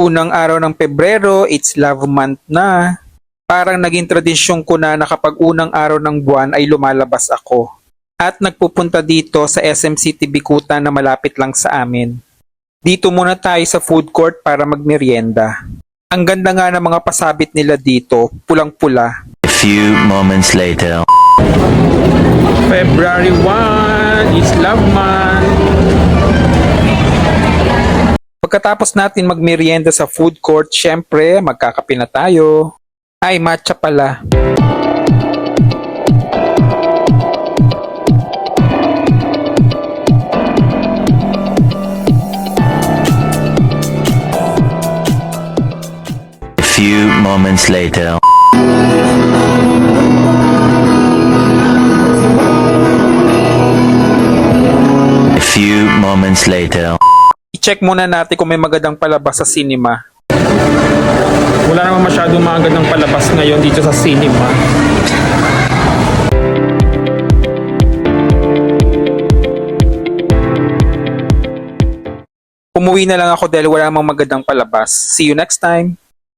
Unang araw ng Pebrero, it's love month na. Parang naging tradisyon ko na na kapag unang araw ng buwan ay lumalabas ako. At nagpupunta dito sa SM City Bikutan na malapit lang sa amin. Dito muna tayo sa food court para magmerienda. Ang ganda nga ng mga pasabit nila dito, pulang-pula. A few moments later. February 1 is Love Month. Pagkatapos natin magmerienda sa food court, syempre magkakape na tayo. Ay, matcha pala. A few moments later. A few moments later. I-check muna natin kung may magandang palabas sa cinema. Wala namang masyadong magandang palabas ngayon dito sa cinema. Umuwi na lang ako dahil wala namang magandang palabas. See you next time!